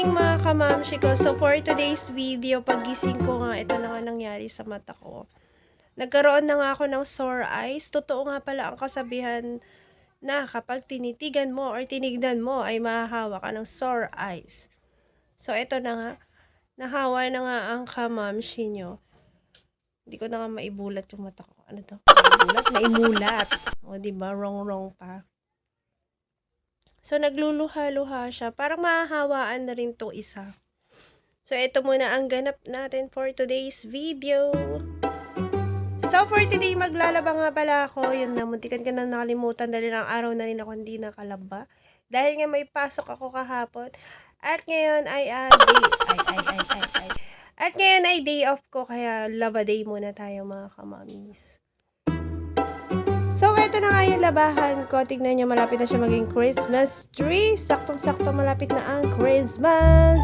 morning mga kamamshi ko. So for today's video, pagising ko nga, ito na nga nangyari sa mata ko. Nagkaroon na nga ako ng sore eyes. Totoo nga pala ang kasabihan na kapag tinitigan mo or tinignan mo ay mahahawa ka ng sore eyes. So ito na nga, nahawa na nga ang kamamshi nyo. Hindi ko na nga maibulat yung mata ko. Ano to? Maibulat? Maimulat. O, diba? Wrong-wrong pa. So, nagluluha-luha siya. Parang mahahawaan na rin tong isa. So, ito muna ang ganap natin for today's video. So, for today, maglalaba nga pala ako. Yun na, muntikan ka na nakalimutan dahil ng araw na rin ako hindi nakalaba. Dahil nga may pasok ako kahapon. At ngayon ay, ah, day, ay, ay, ay, ay, ay. At ngayon ay day off ko, kaya lava day muna tayo mga kamamis. Ito na nga yung labahan ko. Tignan nyo, malapit na siya maging Christmas tree. Saktong-sakto malapit na ang Christmas.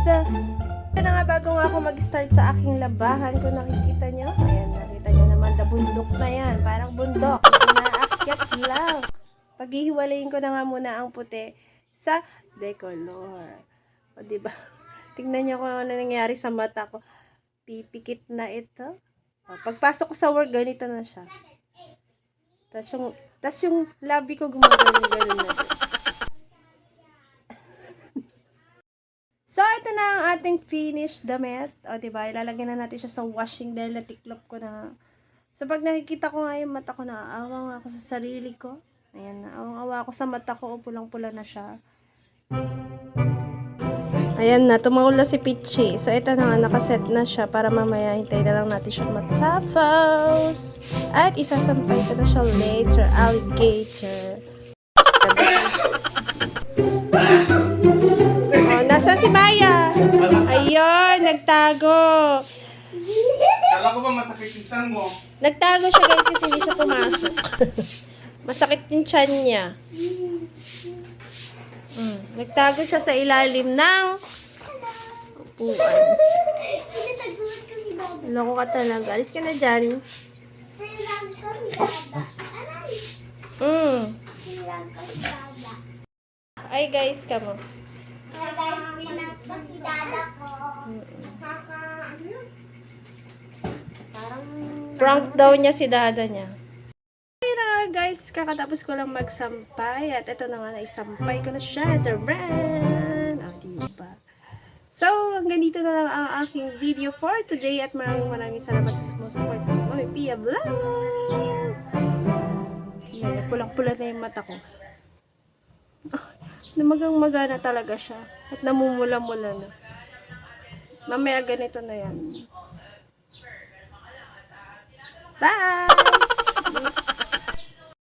Ito na nga, bago nga ako mag-start sa aking labahan, kung nakikita nyo, ayan, nakita nyo naman, the bundok na yan. Parang bundok. Naakyat lang. Paghihiwalayin ko na nga muna ang puti sa decolor. O, diba? Tingnan nyo kung ano nangyari sa mata ko. Pipikit na ito. O, pagpasok ko sa work, ganito na siya. Tapos yung, tas yung labi ko gumagano gano'n na. so, ito na ang ating finished damit. O, diba? Ilalagyan na natin siya sa washing dahil natiklop ko na. So, pag nakikita ko nga yung mata ko, naaawa nga ako sa sarili ko. Ayan, naaawa ako sa mata ko. Pulang-pula na siya. Ayan na, tumawala si Pichi. So, ito na nga, nakaset na siya para mamaya hintay na lang natin siya matapos. At isasampay ko na siya later, alligator. Oh, nasa si Maya? Ayun, nagtago. Kala ko ba masakit yung tiyan mo? Nagtago siya guys kasi hindi siya pumasok. Masakit yung tiyan niya. Mm, nagtago siya sa ilalim ng upuan. Loko ka talaga. Alis ka na dyan. Mm. Ay guys, kamo. Prank daw niya si dada niya. Ayun na nga guys, kakatapos ko lang magsampay at ito na nga naisampay ko na siya. The brand! Ah, diba? So, hanggang dito na lang ang aking video for today at maraming maraming salamat sa sumusuporta sa Mami Pia Vlog! Pulang-pula na yung mata ko. Namagang magana talaga siya. At namumula-mula na. Mamaya ganito na yan. Bye!